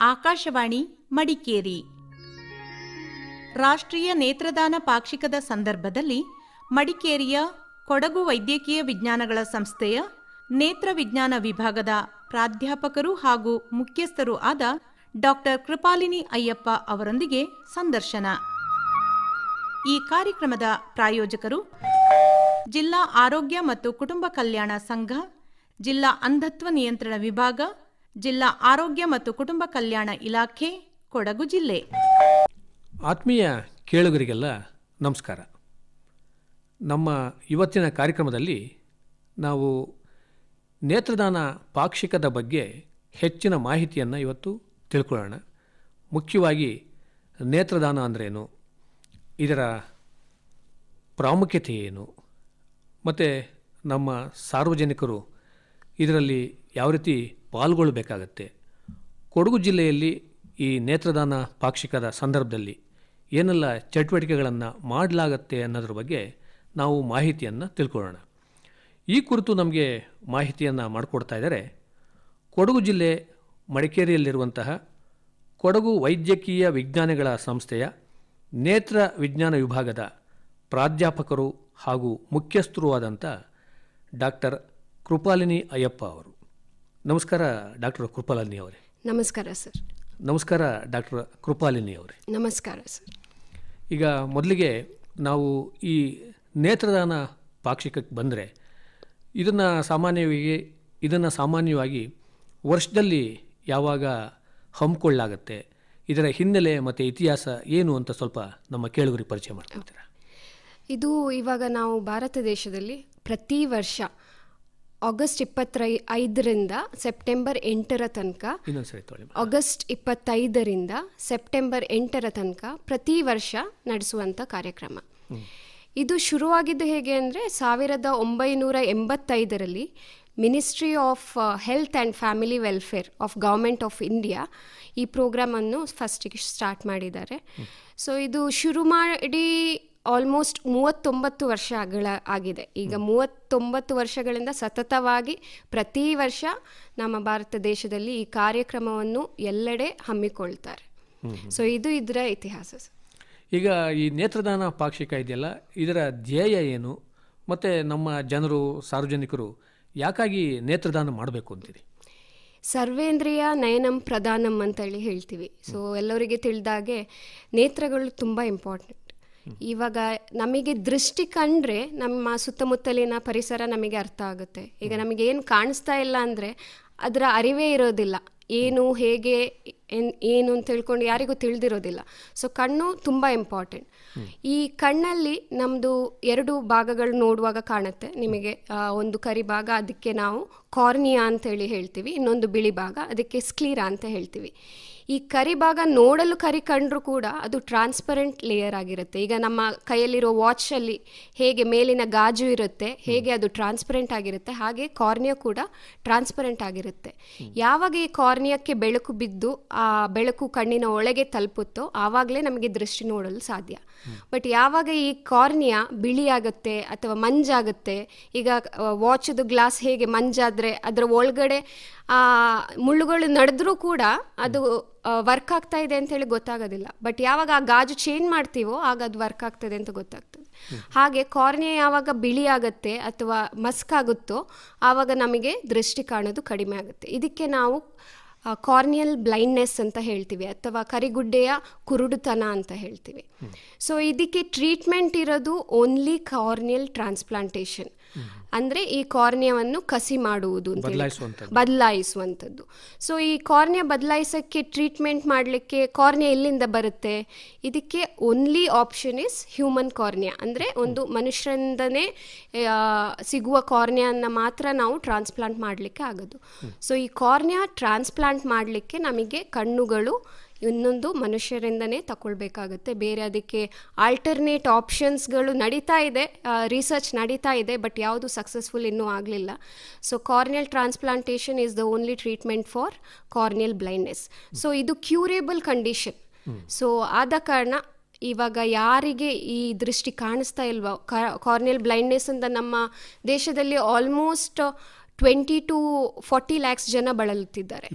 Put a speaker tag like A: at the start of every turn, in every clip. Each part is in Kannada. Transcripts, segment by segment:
A: ಆಕಾಶವಾಣಿ, ಮಡಿಕೇರಿ. ರಾಷ್ಟ್ರೀಯ ನೇತ್ರದಾನ ಪಾಕ್ಷಿಕದ ಸಂದರ್ಭದಲ್ಲಿ ಮಡಿಕೇರಿಯ ಕೊಡಗು ವೈದ್ಯಕೀಯ ವಿಜ್ಞಾನಗಳ ಸಂಸ್ಥೆಯ ನೇತ್ರ ವಿಜ್ಞಾನ ವಿಭಾಗದ ಪ್ರಾಧ್ಯಾಪಕರು ಹಾಗೂ ಮುಖ್ಯಸ್ಥರು ಆದ ಡಾಕ್ಟರ್ ಕೃಪಾಲಿನಿ ಅಯ್ಯಪ್ಪ ಅವರೊಂದಿಗೆ ಸಂದರ್ಶನ. ಈ ಕಾರ್ಯಕ್ರಮದ ಪ್ರಾಯೋಜಕರು ಜಿಲ್ಲಾ ಆರೋಗ್ಯ ಮತ್ತು ಕುಟುಂಬ ಕಲ್ಯಾಣ ಸಂಘ, ಜಿಲ್ಲಾ ಅಂಧತ್ವ ನಿಯಂತ್ರಣ ವಿಭಾಗ ಜಿಲ್ಲಾ ಆರೋಗ್ಯ ಮತ್ತು ಕುಟುಂಬ ಕಲ್ಯಾಣ ಇಲಾಖೆ, ಕೊಡಗು ಜಿಲ್ಲೆ.
B: ಆತ್ಮೀಯ ಕೇಳುಗರಿಗೆಲ್ಲ ನಮಸ್ಕಾರ. ನಮ್ಮ ಇವತ್ತಿನ ಕಾರ್ಯಕ್ರಮದಲ್ಲಿ ನಾವು ನೇತ್ರದಾನ ಪಾಕ್ಷಿಕದ ಬಗ್ಗೆ ಹೆಚ್ಚಿನ ಮಾಹಿತಿಯನ್ನು ಇವತ್ತು ತಿಳ್ಕೊಳ್ಳೋಣ. ಮುಖ್ಯವಾಗಿ ನೇತ್ರದಾನ ಅಂದ್ರೇನು? ಇದರ ಪ್ರಾಮುಖ್ಯತೆ ಏನು? ಮತ್ತು ನಮ್ಮ ಸಾರ್ವಜನಿಕರು ಇದರಲ್ಲಿ ಯಾವ ರೀತಿ ಪಾಲ್ಗೊಳ್ಳಬೇಕಾಗತ್ತೆ ಕೊಡಗು ಜಿಲ್ಲೆಯಲ್ಲಿ ಈ ನೇತ್ರದಾನ ಪಾಕ್ಷಿಕದ ಸಂದರ್ಭದಲ್ಲಿ ಏನೆಲ್ಲ ಚಟುವಟಿಕೆಗಳನ್ನು ಮಾಡಲಾಗತ್ತೆ ಅನ್ನೋದ್ರ ಬಗ್ಗೆ ನಾವು ಮಾಹಿತಿಯನ್ನು ತಿಳ್ಕೊಳ್ಳೋಣ. ಈ ಕುರಿತು ನಮಗೆ ಮಾಹಿತಿಯನ್ನು ಮಾಡಿಕೊಡ್ತಾ ಇದ್ದಾರೆ ಕೊಡಗು ಜಿಲ್ಲೆ ಮಡಿಕೇರಿಯಲ್ಲಿರುವಂತಹ ಕೊಡಗು ವೈದ್ಯಕೀಯ ವಿಜ್ಞಾನಿಗಳ ಸಂಸ್ಥೆಯ ನೇತ್ರ ವಿಜ್ಞಾನ ವಿಭಾಗದ ಪ್ರಾಧ್ಯಾಪಕರು ಹಾಗೂ ಮುಖ್ಯಸ್ಥರೂ ಆದಂಥ ಡಾಕ್ಟರ್ ಕೃಪಾಲಿನಿ ಅಯ್ಯಪ್ಪ ಅವರು. ನಮಸ್ಕಾರ ಡಾಕ್ಟರ್ ಕೃಪಾಲಿನಿ ಅವರೇ.
C: ನಮಸ್ಕಾರ ಸರ್.
B: ನಮಸ್ಕಾರ ಡಾಕ್ಟರ್ ಕೃಪಾಲಿನಿ ಅವರೇ.
C: ನಮಸ್ಕಾರ ಸರ್.
B: ಈಗ ಮೊದಲಿಗೆ ನಾವು ಈ ನೇತ್ರದಾನ ಪಾಕ್ಷಿಕಕ್ಕೆ ಬಂದರೆ ಇದನ್ನು ಸಾಮಾನ್ಯವಾಗಿ ಇದನ್ನು ಸಾಮಾನ್ಯವಾಗಿ ವರ್ಷದಲ್ಲಿ ಯಾವಾಗ ಹಮ್ಮಿಕೊಳ್ಳಾಗತ್ತೆ ಇದರ ಹಿನ್ನೆಲೆ ಮತ್ತು ಇತಿಹಾಸ ಏನು ಅಂತ ಸ್ವಲ್ಪ ನಮ್ಮ ಕೇಳುಗರಿಗೆ ಪರಿಚಯ ಮಾಡ್ಕೊಳ್ತೀರಾ
C: ಇದು ಇವಾಗ ನಾವು ಭಾರತ ದೇಶದಲ್ಲಿ ಪ್ರತಿ ವರ್ಷ ಆಗಸ್ಟ್ ಇಪ್ಪತ್ತೈ ಐದರಿಂದ ಸೆಪ್ಟೆಂಬರ್ ಎಂಟರ ತನಕ ಆಗಸ್ಟ್ ಇಪ್ಪತ್ತೈದರಿಂದ ಸೆಪ್ಟೆಂಬರ್ ಎಂಟರ ತನಕ ಪ್ರತಿ ವರ್ಷ ನಡೆಸುವಂಥ ಕಾರ್ಯಕ್ರಮ. ಇದು ಶುರುವಾಗಿದ್ದು ಹೇಗೆ ಅಂದರೆ ಸಾವಿರದ ಒಂಬೈನೂರ ಎಂಬತ್ತೈದರಲ್ಲಿ ministry of health and family welfare of government of India ಈ ಪ್ರೋಗ್ರಾಮನ್ನು ಫಸ್ಟಿಗೆ ಸ್ಟಾರ್ಟ್ ಮಾಡಿದ್ದಾರೆ. ಸೊ ಇದು ಶುರು ಮಾಡಿ ಆಲ್ಮೋಸ್ಟ್ ಮೂವತ್ತೊಂಬತ್ತು ವರ್ಷಗಳ ಆಗಿದೆ. ಈಗ ಮೂವತ್ತೊಂಬತ್ತು ವರ್ಷಗಳಿಂದ ಸತತವಾಗಿ ಪ್ರತಿ ವರ್ಷ ನಮ್ಮ ಭಾರತ ದೇಶದಲ್ಲಿ ಈ ಕಾರ್ಯಕ್ರಮವನ್ನು ಎಲ್ಲೆಡೆ ಹಮ್ಮಿಕೊಳ್ತಾರೆ. ಸೊ ಇದು ಇದರ ಇತಿಹಾಸ
B: ಈಗ ಈ ನೇತ್ರದಾನ ಪಾಕ್ಷಿಕ ಇದೆಯಲ್ಲ ಇದರ ಧ್ಯೇಯ ಏನು? ಮತ್ತು ನಮ್ಮ ಜನರು ಸಾರ್ವಜನಿಕರು ಯಾಕಾಗಿ ನೇತ್ರದಾನ ಮಾಡಬೇಕು ಅಂತೀರಿ?
C: ಸರ್ವೇಂದ್ರಿಯ ನಯನಂ ಪ್ರಧಾನಂ ಅಂತೇಳಿ ಹೇಳ್ತೀವಿ. ಸೊ ಎಲ್ಲರಿಗೆ ತಿಳಿದಾಗೆ ನೇತ್ರಗಳು ತುಂಬ ಇಂಪಾರ್ಟೆಂಟ್ ಇವಾಗ ನಮಗೆ ದೃಷ್ಟಿ ಕಂಡ್ರೆ ನಮ್ಮ ಸುತ್ತಮುತ್ತಲಿನ ಪರಿಸರ ನಮಗೆ ಅರ್ಥ ಆಗುತ್ತೆ. ಈಗ ನಮಗೆ ಏನು ಕಾಣಿಸ್ತಾ ಇಲ್ಲ ಅಂದರೆ ಅದರ ಅರಿವೇ ಇರೋದಿಲ್ಲ. ಏನು ಹೇಗೆ ಏನ್- ಅಂತ ತಿಳ್ಕೊಂಡು ಯಾರಿಗೂ ತಿಳಿದಿರೋದಿಲ್ಲ. ಸೊ ಕಣ್ಣು ತುಂಬ ಇಂಪಾರ್ಟೆಂಟ್ ಈ ಕಣ್ಣಲ್ಲಿ ನಮ್ಮದು ಎರಡು ಭಾಗಗಳು ನೋಡುವಾಗ ಕಾಣುತ್ತೆ. ನಿಮಗೆ ಒಂದು ಕರಿ ಭಾಗ ಅದಕ್ಕೆ ನಾವು ಕಾರ್ನಿಯಾ ಅಂತ ಹೇಳಿ ಹೇಳ್ತೀವಿ. ಇನ್ನೊಂದು ಬಿಳಿ ಭಾಗ ಅದಕ್ಕೆ ಸ್ಕ್ಲೀರಾ ಅಂತ ಹೇಳ್ತೀವಿ. ಈ ಕರಿ ಭಾಗ ನೋಡಲು ಕರಿ ಕಂಡ್ರೂ ಕೂಡ ಅದು ಟ್ರಾನ್ಸ್ಪರೆಂಟ್ ಲೇಯರ್ ಆಗಿರುತ್ತೆ. ಈಗ ನಮ್ಮ ಕೈಯಲ್ಲಿರೋ ವಾಚಲ್ಲಿ ಹೇಗೆ ಮೇಲಿನ ಗಾಜು ಇರುತ್ತೆ, ಹೇಗೆ ಅದು ಟ್ರಾನ್ಸ್ಪರೆಂಟ್ ಆಗಿರುತ್ತೆ, ಹಾಗೆ ಕಾರ್ನಿಯಾ ಕೂಡ ಟ್ರಾನ್ಸ್ಪರೆಂಟ್ ಆಗಿರುತ್ತೆ. ಯಾವಾಗ ಈ ಕಾರ್ನಿಯಕ್ಕೆ ಬೆಳಕು ಬಿದ್ದು, ಆ ಬೆಳಕು ಕಣ್ಣಿನ ಒಳಗೆ ತಲುಪುತ್ತೋ ಆವಾಗಲೇ ನಮಗೆ ದೃಷ್ಟಿ ನೋಡಲು ಸಾಧ್ಯ. ಬಟ್ ಯಾವಾಗ ಈ ಕಾರ್ನಿಯಾ ಬಿಳಿ ಆಗುತ್ತೆ ಅಥವಾ ಮಂಜಾಗುತ್ತೆ, ಈಗ ವಾಚದು ಗ್ಲಾಸ್ ಹೇಗೆ ಮಂಜಾದ್ರೆ ಅದರ ಒಳಗಡೆ, ಆ, ಮುಳ್ಳುಗಳು ನಡೆದ್ರೂ ಕೂಡ ಅದು ವರ್ಕ್ ಆಗ್ತಾ ಇದೆ ಅಂತ ಹೇಳಿ ಗೊತ್ತಾಗೋದಿಲ್ಲ. ಬಟ್ ಯಾವಾಗ ಆ ಗಾಜು ಚೇಂಜ್ ಮಾಡ್ತೀವೋ ಆಗ ಅದು ವರ್ಕ್ ಆಗ್ತದೆ ಅಂತ ಗೊತ್ತಾಗ್ತದೆ. ಹಾಗೆ ಕಾರ್ನಿಯಾ ಯಾವಾಗ ಬಿಳಿ ಆಗುತ್ತೆ ಅಥವಾ ಮಸ್ಕಾಗುತ್ತೋ ಆವಾಗ ನಮಗೆ ದೃಷ್ಟಿ ಕಾಣೋದು ಕಡಿಮೆ ಆಗುತ್ತೆ. ಇದಕ್ಕೆ ನಾವು ಕಾರ್ನಿಯಲ್ ಬ್ಲೈಂಡ್ನೆಸ್ ಅಂತ ಹೇಳ್ತೀವಿ ಅಥವಾ ಕರಿಗುಡ್ಡೆಯ ಕುರುಡುತನ ಅಂತ ಹೇಳ್ತೀವಿ. ಸೊ ಇದಕ್ಕೆ ಟ್ರೀಟ್ಮೆಂಟ್ ಇರೋದು ಓನ್ಲಿ ಕಾರ್ನಿಯಲ್ ಟ್ರಾನ್ಸ್ಪ್ಲಾಂಟೇಷನ್ ಅಂದರೆ ಈ ಕಾರ್ನಿಯವನ್ನು ಕಸಿ ಮಾಡುವುದು ಅಂತ.
B: ಬದಲಾಯಿಸುವಂಥದ್ದು.
C: ಸೊ ಈ ಕಾರ್ನಿಯ ಬದಲಾಯಿಸೋಕ್ಕೆ ಟ್ರೀಟ್ಮೆಂಟ್ ಮಾಡಲಿಕ್ಕೆ ಕಾರ್ನಿಯ ಎಲ್ಲಿಂದ ಬರುತ್ತೆ? ಇದಕ್ಕೆ only option is human cornea ಅಂದರೆ ಒಂದು ಮನುಷ್ಯರಿಂದನೇ ಸಿಗುವ ಕಾರ್ನಿಯಾನ ಮಾತ್ರ ನಾವು ಟ್ರಾನ್ಸ್ಪ್ಲಾಂಟ್ ಮಾಡಲಿಕ್ಕೆ ಆಗೋದು. ಸೊ ಈ ಕಾರ್ನಿಯ ಟ್ರಾನ್ಸ್ಪ್ಲಾಂಟ್ ಮಾಡಲಿಕ್ಕೆ ನಮಗೆ ಕಣ್ಣುಗಳು ಇನ್ನೊಂದು ಮನುಷ್ಯರಿಂದನೇ ತಗೊಳ್ಬೇಕಾಗುತ್ತೆ. ಬೇರೆ ಅದಕ್ಕೆ ಆಲ್ಟರ್ನೇಟ್ ಆಪ್ಷನ್ಸ್ಗಳು ನಡೀತಾ ಇದೆ ರಿಸರ್ಚ್ ನಡೀತಾ ಇದೆ ಬಟ್ ಯಾವುದು ಸಕ್ಸಸ್ಫುಲ್ ಇನ್ನೂ ಆಗಲಿಲ್ಲ. So corneal transplantation is the only treatment for corneal blindness so ಇದು ಕ್ಯೂರೇಬಲ್ ಕಂಡೀಷನ್ ಸೊ ಆದ ಕಾರಣ ಇವಾಗ ಯಾರಿಗೆ ಈ ದೃಷ್ಟಿ ಕಾಣಿಸ್ತಾ ಇಲ್ವೋ ಕಾರ್ನಿಯಲ್ ಬ್ಲೈಂಡ್ನೆಸ್ ಅಂತ ನಮ್ಮ ದೇಶದಲ್ಲಿ almost twenty to forty lakhs ಜನ ಬಳಲುತ್ತಿದ್ದಾರೆ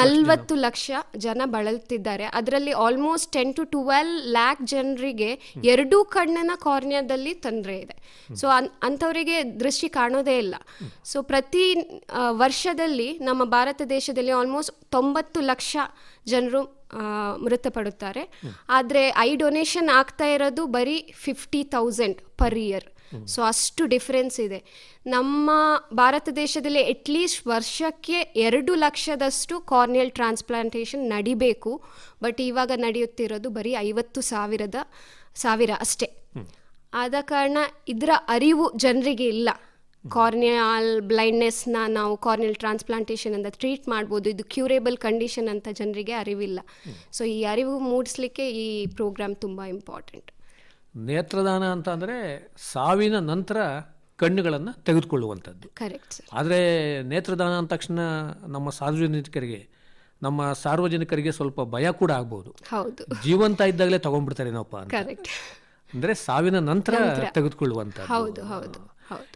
B: ನಲ್ವತ್ತು
C: ಲಕ್ಷ ಜನ. ಬಳಲ್ತಿದ್ದಾರೆ. ಅದರಲ್ಲಿ almost ten to twelve lakh ಜನರಿಗೆ ಎರಡೂ ಕಣ್ಣಿನ ಕಾರ್ನಿಯಾದಲ್ಲಿ ತೊಂದರೆ ಇದೆ. ಸೊ ಅನ್ ಅಂಥವರಿಗೆ ದೃಷ್ಟಿ ಕಾಣೋದೇ ಇಲ್ಲ. ಸೊ ಪ್ರತಿ ವರ್ಷದಲ್ಲಿ ನಮ್ಮ ಭಾರತ ದೇಶದಲ್ಲಿ ಆಲ್ಮೋಸ್ಟ್ ತೊಂಬತ್ತು ಲಕ್ಷ ಜನರು ಮೃತಪಡುತ್ತಾರೆ. ಆದರೆ ಐ ಡೊನೇಷನ್ ಆಗ್ತಾ ಇರೋದು ಬರೀ fifty thousand per year so ಅಷ್ಟು ಡಿಫ್ರೆನ್ಸ್ ಇದೆ. ನಮ್ಮ ಭಾರತ ದೇಶದಲ್ಲಿ ಅಟ್ಲೀಸ್ಟ್ ವರ್ಷಕ್ಕೆ ಎರಡು ಲಕ್ಷದಷ್ಟು ಕಾರ್ನಿಯಲ್ ಟ್ರಾನ್ಸ್ಪ್ಲಾಂಟೇಷನ್ ನಡಿಬೇಕು. ಬಟ್ ಇವಾಗ ನಡೆಯುತ್ತಿರೋದು ಬರೀ ಐವತ್ತು ಸಾವಿರದ ಸಾವಿರ ಅಷ್ಟೇ. ಆದ ಕಾರಣ ಇದರ ಅರಿವು ಜನರಿಗೆ ಇಲ್ಲ. ಕಾರ್ನಿಯಲ್ ಬ್ಲೈಂಡ್ನೆಸ್ನ ನಾವು ಕಾರ್ನಿಯಲ್ ಟ್ರಾನ್ಸ್ಪ್ಲಾಂಟೇಷನ್ ಅಂತ ಟ್ರೀಟ್ ಮಾಡ್ಬೋದು. ಇದು ಕ್ಯೂರೇಬಲ್ ಕಂಡೀಷನ್ ಅಂತ ಜನರಿಗೆ ಅರಿವಿಲ್ಲ. ಸೊ ಈ ಅರಿವು ಮೂಡಿಸ್ಲಿಕ್ಕೆ ಈ ಪ್ರೋಗ್ರಾಮ್ ತುಂಬ ಇಂಪಾರ್ಟೆಂಟ್
B: ನೇತ್ರದಾನ ಅಂತ ಅಂದರೆ ಸಾವಿನ ನಂತರ ಕಣ್ಣುಗಳನ್ನು ತೆಗೆದುಕೊಳ್ಳುವಂಥದ್ದು.
C: ಕರೆಕ್ಟ್
B: ಆದರೆ ನೇತ್ರದಾನ ಅಂದ ತಕ್ಷಣ ನಮ್ಮ ಸಾರ್ವಜನಿಕರಿಗೆ ನಮ್ಮ ಸಾರ್ವಜನಿಕರಿಗೆ ಸ್ವಲ್ಪ ಭಯ ಕೂಡ ಆಗ್ಬೋದು.
C: ಹೌದು.
B: ಜೀವಂತ ಇದ್ದಾಗಲೇ ತಗೊಂಡ್ಬಿಡ್ತಾರೆ ಏನಪ್ಪ
C: ಕರೆಕ್ಟ್
B: ಅಂದರೆ ಸಾವಿನ ನಂತರ ತೆಗೆದುಕೊಳ್ಳುವಂಥದ್ದು.
C: ಹೌದು ಹೌದು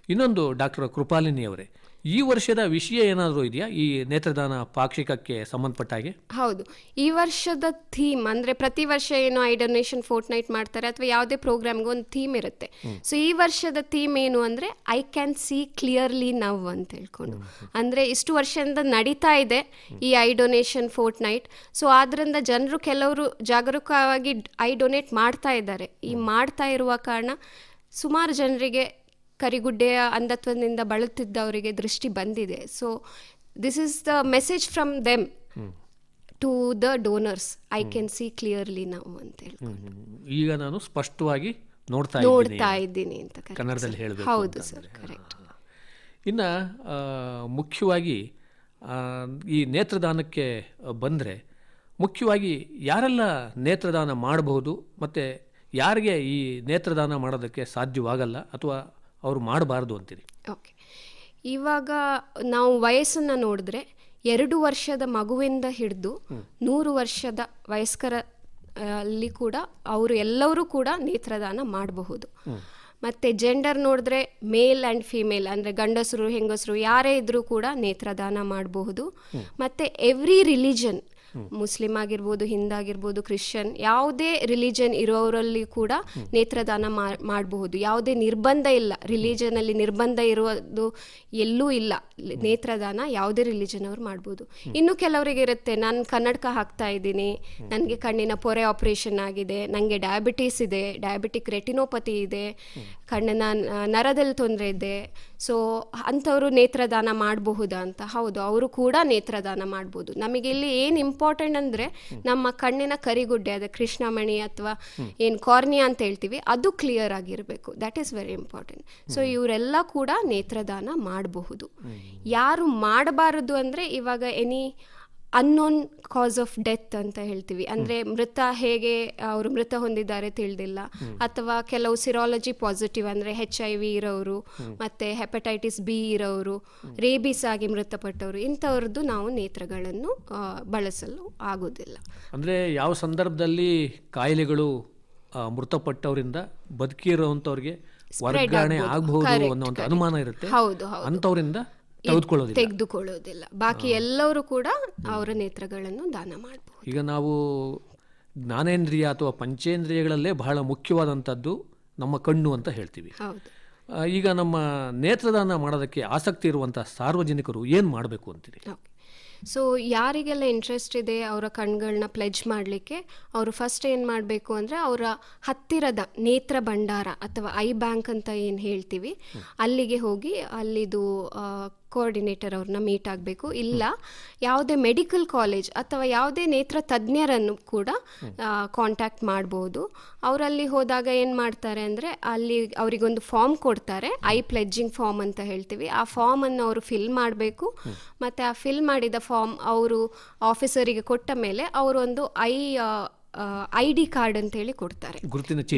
B: ಇನ್ನೊಂದು ಡಾಕ್ಟರ್ ಕೃಪಾಲಿನಿ ಅವರೇ ಈ ವರ್ಷದ ವಿಷಯ ಏನಾದರೂ ಇದೆಯಾ? ಈ ನೇತ್ರದಾನ ಪಾಕ್ಷಿಕಕ್ಕೆ ಸಂಬಂಧಪಟ್ಟ ಹಾಗೆ?
C: ಹೌದು. ಈ ವರ್ಷದ ಥೀಮ್ ಅಂದ್ರೆ ಪ್ರತಿ ವರ್ಷ ಏನು ಐ ಡೊನೇಷನ್ ಫೋರ್ಟ್ ನೈಟ್ ಮಾಡ್ತಾರೆ ಅಥವಾ ಯಾವುದೇ ಪ್ರೋಗ್ರಾಮ್ಗೆ ಒಂದು ಥೀಮ್ ಇರುತ್ತೆ. ಸೊ ಈ ವರ್ಷದ ಥೀಮ್ ಏನು ಅಂದ್ರೆ I can see clearly now ಅಂತ ಹೇಳ್ಕೊಂಡು. ಅಂದ್ರೆ ಇಷ್ಟು ವರ್ಷದಿಂದ ನಡೀತಾ ಇದೆ ಈ eye donation fortnight so ಆದ್ರಿಂದ ಜನರು ಕೆಲವರು ಜಾಗರೂಕವಾಗಿ ಐ ಡೊನೇಟ್ ಮಾಡ್ತಾ ಇದ್ದಾರೆ. ಈ ಮಾಡ್ತಾ ಇರುವ ಕಾರಣ ಸುಮಾರು ಜನರಿಗೆ ಕರಿಗುಡ್ಡೆಯ ಅಂಧತ್ವದಿಂದ ಬಳಲುತ್ತಿದ್ದವರಿಗೆ ದೃಷ್ಟಿ ಬಂದಿದೆ. So this is the message from them to the donors I can see clearly ನಾವು ಅಂತ ಹೇಳಿ
B: ಈಗ ನಾನು ಸ್ಪಷ್ಟವಾಗಿ ನೋಡ್ತಾ ಇದ್ದೀನಿ
C: ನೋಡ್ತಾ ಇದ್ದೀನಿ ಅಂತ
B: ಕನ್ನಡದಲ್ಲಿ. ಹೇಳಬೇಕು
C: ಹೌದು ಸರ್ ಕರೆಕ್ಟ್.
B: ಇನ್ನು ಮುಖ್ಯವಾಗಿ ಈ ನೇತ್ರದಾನಕ್ಕೆ ಬಂದರೆ ಮುಖ್ಯವಾಗಿ ಯಾರೆಲ್ಲ ನೇತ್ರದಾನ ಮಾಡಬಹುದು ಮತ್ತು ಯಾರಿಗೆ ಈ ನೇತ್ರದಾನ ಮಾಡೋದಕ್ಕೆ ಸಾಧ್ಯವಾಗಲ್ಲ ಅಥವಾ ಅವರು ಮಾಡಬಾರ್ದು ಅಂತೀರಿ?
C: ಓಕೆ. ಇವಾಗ ನಾವು ವಯಸ್ಸನ್ನು ನೋಡಿದ್ರೆ ಎರಡು ವರ್ಷದ ಮಗುವಿಂದ ಹಿಡಿದು ನೂರು ವರ್ಷದ ವಯಸ್ಕರ ಅಲ್ಲಿ ಕೂಡ ಅವರು ಎಲ್ಲರೂ ಕೂಡ ನೇತ್ರದಾನ ಮಾಡಬಹುದು. ಮತ್ತೆ ಜೆಂಡರ್ ನೋಡಿದ್ರೆ ಮೇಲ್ ಆ್ಯಂಡ್ ಫೀಮೇಲ್ ಅಂದರೆ ಗಂಡಸರು ಹೆಂಗಸರು ಯಾರೇ ಇದ್ರೂ ಕೂಡ ನೇತ್ರದಾನ ಮಾಡಬಹುದು. ಮತ್ತೆ ಎವ್ರಿ ರಿಲಿಜನ್ ಮುಸ್ಲಿಂ ಆಗಿರ್ಬೋದು ಹಿಂದಾಗಿರ್ಬೋದು ಕ್ರಿಶ್ಚಿಯನ್, ಯಾವುದೇ ರಿಲಿಜನ್ ಇರೋರಲ್ಲಿ ಕೂಡ ನೇತ್ರದಾನ ಮಾಡಬಹುದು. ಯಾವುದೇ ನಿರ್ಬಂಧ ಇಲ್ಲ. ರಿಲಿಜನ್ ಅಲ್ಲಿ ನಿರ್ಬಂಧ ಇರೋದು ಎಲ್ಲೂ ಇಲ್ಲ. ನೇತ್ರದಾನ ಯಾವುದೇ ರಿಲಿಜನ್ ಅವ್ರು ಮಾಡ್ಬೋದು. ಇನ್ನು ಕೆಲವರಿಗೆ ಇರುತ್ತೆ, ನಾನು ಕನ್ನಡಕ ಹಾಕ್ತಾ ಇದ್ದೀನಿ. ನನಗೆ ಕಣ್ಣಿನ ಪೊರೆ ಆಪರೇಷನ್ ಆಗಿದೆ. ನನಗೆ ಡಯಾಬಿಟೀಸ್ ಇದೆ. ಡಯಾಬಿಟಿಕ್ ರೆಟಿನೋಪತಿ ಇದೆ. ಕಣ್ಣಿನ ನರದಲ್ಲಿ ತೊಂದರೆ ಇದೆ. ಸೊ ಅಂಥವರು ನೇತ್ರದಾನ ಮಾಡಬಹುದಾ ಅಂತ? ಹೌದು, ಅವರು ಕೂಡ ನೇತ್ರದಾನ ಮಾಡ್ಬೋದು. ನಮಗೆ ಇಲ್ಲಿ ಏನು ಇಂಪಾರ್ಟೆಂಟ್ ಅಂದರೆ ನಮ್ಮ ಕಣ್ಣಿನ ಕರಿಗುಡ್ಡೆ, ಅದೇ ಕೃಷ್ಣಮಣಿ ಅಥವಾ ಏನು ಕಾರ್ನಿಯಾ ಅಂತ ಹೇಳ್ತೀವಿ, ಅದು ಕ್ಲಿಯರ್ ಆಗಿರಬೇಕು. That is very important so ಇವರೆಲ್ಲ ಕೂಡ ನೇತ್ರದಾನ ಮಾಡಬಹುದು. ಯಾರು ಮಾಡಬಾರದು ಅಂದರೆ ಇವಾಗ any unknown cause of death ಅಂತ ಹೇಳ್ತೀವಿ. ಅಂದರೆ ಮೃತ ಹೇಗೆ ಅವರು ಮೃತ ಹೊಂದಿದ್ದಾರೆ ತಿಳಿದಿಲ್ಲ ಅಥವಾ ಕೆಲವು ಸಿರಾಲಜಿ ಪಾಸಿಟಿವ್ ಅಂದರೆ ಹೆಚ್ ಐ ವಿ ಇರೋರು ಮತ್ತು ಹೆಪಟೈಟಿಸ್ ಬಿ ಇರೋರು ರೇಬಿಸ್ ಆಗಿ ಮೃತಪಟ್ಟವರು ಇಂಥವ್ರದ್ದು ನಾವು ನೇತ್ರಗಳನ್ನು ಬಳಸಲು ಆಗೋದಿಲ್ಲ.
B: ಅಂದರೆ ಯಾವ ಸಂದರ್ಭದಲ್ಲಿ ಕಾಯಿಲೆಗಳು ಮೃತಪಟ್ಟವರಿಂದ ಬದುಕಿರುವಂಥವ್ರಿಗೆ ವರ್ಗಾವಣೆ ಆಗಬಹುದು
C: ಅನ್ನುವಂತ
B: ಅನುಮಾನ ಇರುತ್ತೆ?
C: ಹೌದು.
B: ಅಂಥವರಿಂದ ತೆಗೆದುಕೊಳ್ಳೋದಿಲ್ಲ.
C: ಬಾಕಿ ಎಲ್ಲರೂ ಕೂಡ ಅವರ ನೇತ್ರಗಳನ್ನು ದಾನ ಮಾಡಬಹುದು
B: ಈಗ ನಾವು ಜ್ಞಾನೇಂದ್ರಿಯ ಅಥವಾ ಪಂಚೇಂದ್ರಿಯಗಳಲ್ಲೇ ಬಹಳ ಮುಖ್ಯವಾದಂಥದ್ದು ನಮ್ಮ ಕಣ್ಣು ಅಂತ ಹೇಳ್ತೀವಿ. ಈಗ ನಮ್ಮ ನೇತ್ರದಾನ ಮಾಡೋದಕ್ಕೆ ಆಸಕ್ತಿ ಇರುವಂಥ ಸಾರ್ವಜನಿಕರು ಏನು ಮಾಡಬೇಕು ಅಂತೀರಿ?
C: ಓಕೆ. ಸೊ ಯಾರಿಗೆಲ್ಲ ಇಂಟ್ರೆಸ್ಟ್ ಇದೆ ಅವರ ಕಣ್ಗಳನ್ನ ಪ್ಲೆಜ್ ಮಾಡಲಿಕ್ಕೆ ಅವರು ಫಸ್ಟ್ ಏನು ಮಾಡಬೇಕು ಅಂದರೆ ಅವರ ಹತ್ತಿರದ ನೇತ್ರ ಭಂಡಾರ ಅಥವಾ ಐ ಬ್ಯಾಂಕ್ ಅಂತ ಏನು ಹೇಳ್ತೀವಿ ಅಲ್ಲಿಗೆ ಹೋಗಿ ಅಲ್ಲಿದು ಕೋಆರ್ಡಿನೇಟರ್ ಅವ್ರನ್ನ ಮೀಟ್ ಆಗಬೇಕು. ಇಲ್ಲ ಯಾವುದೇ ಮೆಡಿಕಲ್ ಕಾಲೇಜ್ ಅಥವಾ ಯಾವುದೇ ನೇತ್ರ ತಜ್ಞರನ್ನು ಕೂಡ ಕಾಂಟ್ಯಾಕ್ಟ್ ಮಾಡ್ಬೋದು. ಅವರಲ್ಲಿ ಹೋದಾಗ ಏನು ಮಾಡ್ತಾರೆ ಅಂದರೆ ಅಲ್ಲಿ ಅವರಿಗೊಂದು ಫಾರ್ಮ್ ಕೊಡ್ತಾರೆ. ಐ ಪ್ಲೆಡ್ಜಿಂಗ್ ಫಾರ್ಮ್ ಅಂತ ಹೇಳ್ತೀವಿ. ಆ ಫಾರ್ಮನ್ನು ಅವರು ಫಿಲ್ ಮಾಡಬೇಕು. ಮತ್ತು ಆ ಫಿಲ್ ಮಾಡಿದ ಫಾರ್ಮ್ ಅವರು ಆಫೀಸರಿಗೆ ಕೊಟ್ಟ ಮೇಲೆ ಅವರೊಂದು ಐ ಐ ಡಿ ಕಾರ್ಡ್ ಅಂತೇಳಿ ಕೊಡ್ತಾರೆ.